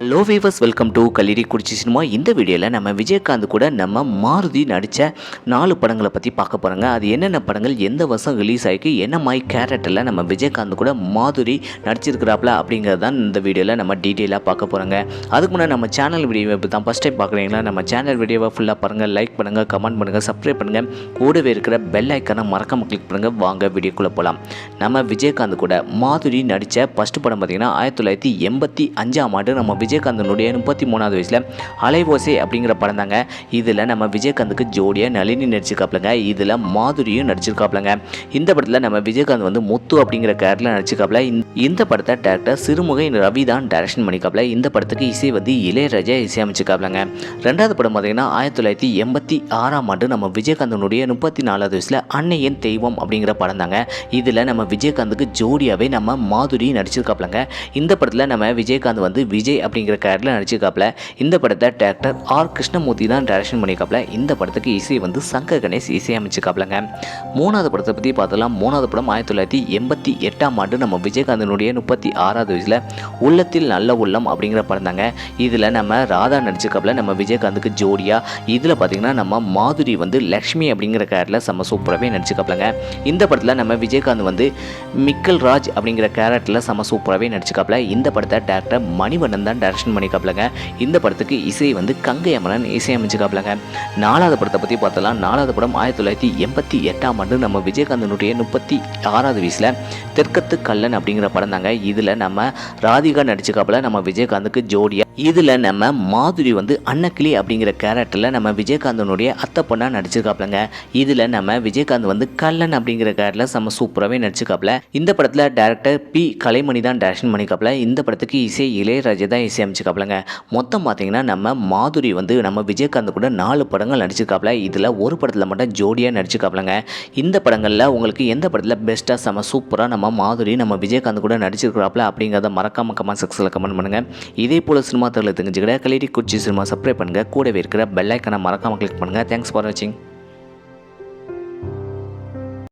Hello viewers welcome to Kalleri Kurichi cinema இந்த வீடியோவில் நம்ம விஜயகாந்த் கூட நம்ம மாருதி நடித்த நாலு படங்களை பற்றி பார்க்க போகிறோங்க அது என்னென்ன படங்கள் எந்த வருஷம் ரிலீஸ் ஆகிருக்கு என்ன மாதிரி கேரக்டரில் நம்ம விஜயகாந்த் கூட மாதுரி நடிச்சிருக்கிறாப்ல அப்படிங்கிறது தான் இந்த வீடியோவில் நம்ம டீட்டெயிலாக பார்க்க போகிறோங்க அதுக்கு முன்னாடி நம்ம சேனல் வீடியோவை இப்போ தான் ஃபஸ்ட் டைம் பார்க்குறீங்களா நம்ம சேனல் வீடியோவை ஃபுல்லாக பாருங்கள் லைக் பண்ணுங்கள் கமெண்ட் பண்ணுங்கள் சப்ஸ்கிரைப் பண்ணுங்கள் கூடவே இருக்கிற பெல் ஐக்கனை மறக்காமல் கிளிக் பண்ணுங்கள் வாங்க வீடியோக்குள்ளே போகலாம் நம்ம விஜயகாந்த் கூட மாதுரி நடித்த ஃபஸ்ட்டு படம் பார்த்திங்கன்னா ஆயிரத்தி தொள்ளாயிரத்தி எண்பத்தி அஞ்சாம் ஆண்டு நம்ம விஜயகாந்தனுடைய முப்பத்தி மூணாவது வயசில் அலைவோசை அப்படிங்கிற படம் தாங்க. இதில் நம்ம விஜயகாந்துக்கு ஜோடியாக நளினி நடிச்சிருக்காப்லங்க. இதில் மாதுரியும் நடிச்சிருக்காப்லங்க. இந்த படத்தில் நம்ம விஜயகாந்த் வந்து முத்து அப்படிங்கிற கேரக்டரில் நடிச்சிருக்காப்ல. இந்த- இந்த படத்தை டேரக்டர் சிறுமுகை ரவி தான் டைரக்ஷன் பண்ணிக்காப்ல இந்த படத்துக்கு இசை வந்து இளையராஜா இசையமைச்சிருக்காப்லங்க ரெண்டாவது படம் பார்த்தீங்கன்னா ஆயிரத்தி தொள்ளாயிரத்தி எண்பத்தி ஆறாம் ஆண்டு நம்ம விஜயகாந்தனுடைய முப்பத்தி நாலாவது வயசில் அன்னையன் தெய்வம் அப்படிங்கிற படம் தாங்க. இதில் நம்ம விஜயகாந்துக்கு ஜோடியாகவே நம்ம மாதுரி நடிச்சிருக்காப்லங்க. இந்த படத்தில் நம்ம விஜயகாந்த் வந்து விஜய் அப்படி அப்படிங்கிற கேரக்டரில் நடிச்சிருக்காப்ல இந்த படத்தை டேரக்டர் ஆர் கிருஷ்ணமூர்த்தி தான் டைரக்ஷன் பண்ணியிருக்காப்ல இந்த படத்துக்கு இசை வந்து சங்கர் கணேஷ் இசையமைச்சிருக்காப்லங்க மூணாவது படத்தை பற்றி பார்த்தலாம் மூணாவது படம் ஆயிரத்தி தொள்ளாயிரத்தி எண்பத்தி எட்டாம் ஆண்டு நம்ம விஜயகாந்தனுடைய முப்பத்தி ஆறாவது வயசில் உள்ளத்தில் நல்ல உள்ளம் அப்படிங்கிற படம் தாங்க. இதில் நம்ம ராதா நடிச்சிருக்காப்ல நம்ம விஜயகாந்துக்கு ஜோடியாக இதில் பார்த்தீங்கன்னா நம்ம மாதுரி வந்து லக்ஷ்மி அப்படிங்கிற கேரக்டரில் செம்ம சூப்பராகவே நடிச்சிருக்காப்லங்க இந்த படத்தில் நம்ம விஜயகாந்த் வந்து மிக்கல் ராஜ் அப்படிங்கிற கேரக்டரில் செம்ம சூப்பராகவே நடிச்சிருக்காப்ல இந்த படத்தை டேரக்டர் மணிவண்ணன் தான் டைரக்ஷன் பண்ணிக்காப்பிலங்க இந்த படத்துக்கு இசை வந்து கங்கை அமரன் இசையமைச்சுக்காப்பிலங்க நாலாவது படத்தை பற்றி பார்த்தலாம். நாலாவது படம் ஆயிரத்தி தொள்ளாயிரத்தி எண்பத்தி எட்டாம் ஆண்டு நம்ம விஜயகாந்தனுடைய முப்பத்தி ஆறாவது வயசில் தெற்கத்து கல்லன் அப்படிங்கிற படம் தாங்க இதில் நம்ம ராதிகா நடிச்சுக்காப்பில் நம்ம விஜயகாந்துக்கு ஜோடியாக இதில் நம்ம மாதுரி வந்து அன்னக்கிளி அப்படிங்கிற கேரக்டரில் நம்ம விஜயகாந்தனுடைய அத்தை பொண்ணாக நடிச்சிருக்காப்லங்க. இதில் நம்ம விஜயகாந்த் வந்து கல்லன் அப்படிங்கிற கேரக்டரில் செம்ம சூப்பராகவே நடிச்சிருக்காப்ல. இந்த படத்தில் டேரக்டர் பி கலைமணி தான் டேரக்ஷன் பண்ணிக்காப்ல இந்த படத்துக்கு இசை இளையராஜா தான் இசையமைச்சிருக்காப்லங்க மொத்தம் பார்த்தீங்கன்னா நம்ம மாதுரி வந்து நம்ம விஜயகாந்த் கூட நாலு படங்கள் நடிச்சிருக்காப்ல. இதில் ஒரு படத்தில் மட்டும் ஜோடியாக நடிச்சிருக்காப்லங்க. இந்த படங்களில் உங்களுக்கு எந்த படத்தில் பெஸ்ட்டாக செம்ம சூப்பராக நம்ம மாதுரி நம்ம விஜயகாந்த் கூட நடிச்சிருக்கிறாப்ல அப்படிங்கிறத மறக்காம கமெண்ட் செக்ஷனில் கமெண்ட் பண்ணுங்கள் இதே போல் சினிமா தகவலை தெரிஞ்சுக்கிட கலிடி குச்சி சினிமா சப்ஸ்கிரைப் பண்ணுங்கள் கூடவே இருக்கிற பெல் ஐக்கனை மறக்காம கிளிக் பண்ணுங்கள் தேங்க்ஸ் ஃபார் வாட்சிங்